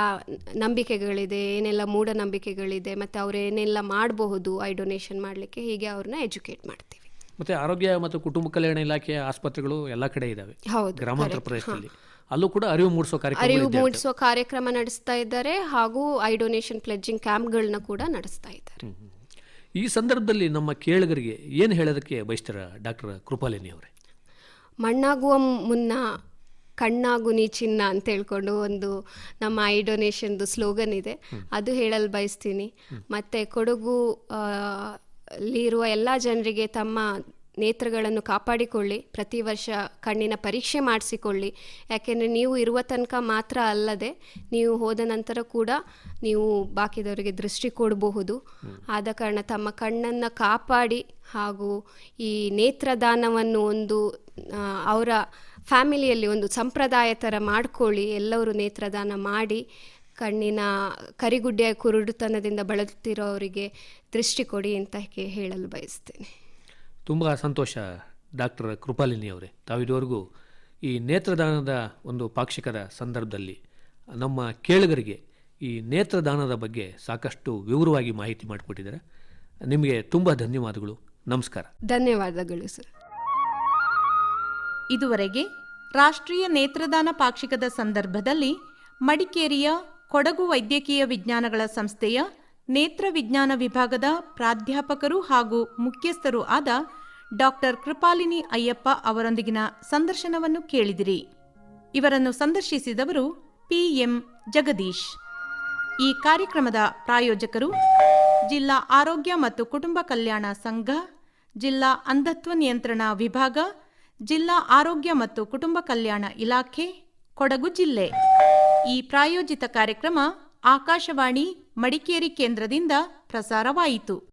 C: ನಂಬಿಕೆಗಳಿದೆ ಏನೆಲ್ಲ ಮೂಢನಂಬಿಕೆಗಳಿದೆ ಮತ್ತು ಅವರು ಏನೆಲ್ಲ ಮಾಡಬಹುದು ಐ ಡೊನೇಷನ್ ಮಾಡಲಿಕ್ಕೆ ಹೀಗೆ ಅವ್ರನ್ನ ಎಜುಕೇಟ್ ಮಾಡ್ತೀವಿ.
B: ಮತ್ತು ಆರೋಗ್ಯ ಮತ್ತು ಕುಟುಂಬ ಕಲ್ಯಾಣ ಇಲಾಖೆಯ ಆಸ್ಪತ್ರೆಗಳು ಎಲ್ಲ ಕಡೆ ಇದ್ದಾವೆ
C: ಹೌದು
B: ಗ್ರಾಮಾಂತರ ಪ್ರದೇಶದಲ್ಲಿ. ಅಲ್ಲೂ ಕೂಡ ಅರಿವು ಮೂಡಿಸೋ ಕಾರ್ಯಕ್ರಮ
C: ಅರಿವು ಮೂಡಿಸೋ ಕಾರ್ಯಕ್ರಮ ನಡೆಸ್ತಾ ಇದ್ದಾರೆ ಹಾಗೂ ಐ ಡೊನೇಷನ್ ಪ್ಲೆಡ್ಜಿಂಗ್ ಕ್ಯಾಂಪ್ಗಳನ್ನ ಕೂಡ ನಡೆಸ್ತಾ ಇದ್ದಾರೆ.
B: ಈ ಸಂದರ್ಭದಲ್ಲಿ ನಮ್ಮ ಕೇಳುಗರಿಗೆ ಏನು ಹೇಳೋದಕ್ಕೆ ಬಯಸ್ತಾರ ಡಾಕ್ಟರ್ ಕೃಪಾಲಿನಿ ಅವರೇ?
C: ಮಣ್ಣಾಗುವ ಮುನ್ನ ಕಣ್ಣಾಗು ನೀ ಚಿನ್ನ ಅಂತ ಹೇಳ್ಕೊಂಡು ಒಂದು ನಮ್ಮ ಐ ಡೊನೇಷನ್ದು ಸ್ಲೋಗನ್ ಇದೆ. ಅದು ಹೇಳಲು ಬಯಸ್ತೀನಿ. ಮತ್ತು ಕೊಡಗು ಅಲ್ಲಿರುವ ಎಲ್ಲ ಜನರಿಗೆ ತಮ್ಮ ನೇತ್ರಗಳನ್ನು ಕಾಪಾಡಿಕೊಳ್ಳಿ, ಪ್ರತಿ ವರ್ಷ ಕಣ್ಣಿನ ಪರೀಕ್ಷೆ ಮಾಡಿಸಿಕೊಳ್ಳಿ. ಯಾಕೆಂದರೆ ನೀವು ಇರುವ ತನಕ ಮಾತ್ರ ಅಲ್ಲದೆ ನೀವು ಹೋದ ನಂತರ ಕೂಡ ನೀವು ಬಾಕಿದವರಿಗೆ ದೃಷ್ಟಿ ಕೊಡಬಹುದು. ಆದ ಕಾರಣ ತಮ್ಮ ಕಣ್ಣನ್ನು ಕಾಪಾಡಿ ಹಾಗೂ ಈ ನೇತ್ರದಾನವನ್ನು ಒಂದು ಅವರ ಫ್ಯಾಮಿಲಿಯಲ್ಲಿ ಒಂದು ಸಂಪ್ರದಾಯ ಥರ ಮಾಡ್ಕೊಳ್ಳಿ. ಎಲ್ಲರೂ ನೇತ್ರದಾನ ಮಾಡಿ ಕಣ್ಣಿನ ಕರಿಗುಡ್ಡೆಯ ಕುರುಡುತನದಿಂದ ಬಳಲುತ್ತಿರೋರಿಗೆ ದೃಷ್ಟಿ ಕೊಡಿ ಅಂತ ಹೇಳಲು ಬಯಸ್ತೇನೆ.
B: ತುಂಬ ಸಂತೋಷ ಡಾಕ್ಟರ್ ಕೃಪಾಲಿನಿ ಅವರೇ ತಾವಿದುವರೆಗೂ ಈ ನೇತ್ರದಾನದ ಒಂದು ಪಾಕ್ಷಿಕದ ಸಂದರ್ಭದಲ್ಲಿ ನಮ್ಮ ಕೇಳುಗರಿಗೆ ಈ ನೇತ್ರದಾನದ ಬಗ್ಗೆ ಸಾಕಷ್ಟು ವಿವರವಾಗಿ ಮಾಹಿತಿ ಮಾಡಿಕೊಟ್ಟಿದ್ದಾರೆ. ನಿಮಗೆ ತುಂಬ ಧನ್ಯವಾದಗಳು. ನಮಸ್ಕಾರ.
C: ಧನ್ಯವಾದಗಳು ಸರ್
A: ಇದುವರೆಗೆ ರಾಷ್ಟ್ರೀಯ ನೇತ್ರದಾನ ಪಾಕ್ಷಿಕದ ಸಂದರ್ಭದಲ್ಲಿ ಮಡಿಕೇರಿಯ ಕೊಡಗು ವೈದ್ಯಕೀಯ ವಿಜ್ಞಾನಗಳ ಸಂಸ್ಥೆಯ ನೇತ್ರ ವಿಜ್ಞಾನ ವಿಭಾಗದ ಪ್ರಾಧ್ಯಾಪಕರು ಹಾಗೂ ಮುಖ್ಯಸ್ಥರು ಆದ ಡಾಕ್ಟರ್ ಕೃಪಾಲಿನಿ ಅಯ್ಯಪ್ಪ ಅವರೊಂದಿಗಿನ ಸಂದರ್ಶನವನ್ನು ಕೇಳಿದಿರಿ. ಇವರನ್ನು ಸಂದರ್ಶಿಸಿದವರು ಪಿಎಂ ಜಗದೀಶ್. ಈ ಕಾರ್ಯಕ್ರಮದ ಪ್ರಾಯೋಜಕರು ಜಿಲ್ಲಾ ಆರೋಗ್ಯ ಮತ್ತು ಕುಟುಂಬ ಕಲ್ಯಾಣ ಸಂಘ, ಜಿಲ್ಲಾ ಅಂಧತ್ವ ನಿಯಂತ್ರಣ ವಿಭಾಗ, ಜಿಲ್ಲಾ ಆರೋಗ್ಯ ಮತ್ತು ಕುಟುಂಬ ಕಲ್ಯಾಣ ಇಲಾಖೆ, ಕೊಡಗು ಜಿಲ್ಲೆ. ಈ ಪ್ರಾಯೋಜಿತ ಕಾರ್ಯಕ್ರಮ ಆಕಾಶವಾಣಿ ಮಡಿಕೇರಿ ಕೇಂದ್ರದಿಂದ ಪ್ರಸಾರವಾಯಿತು.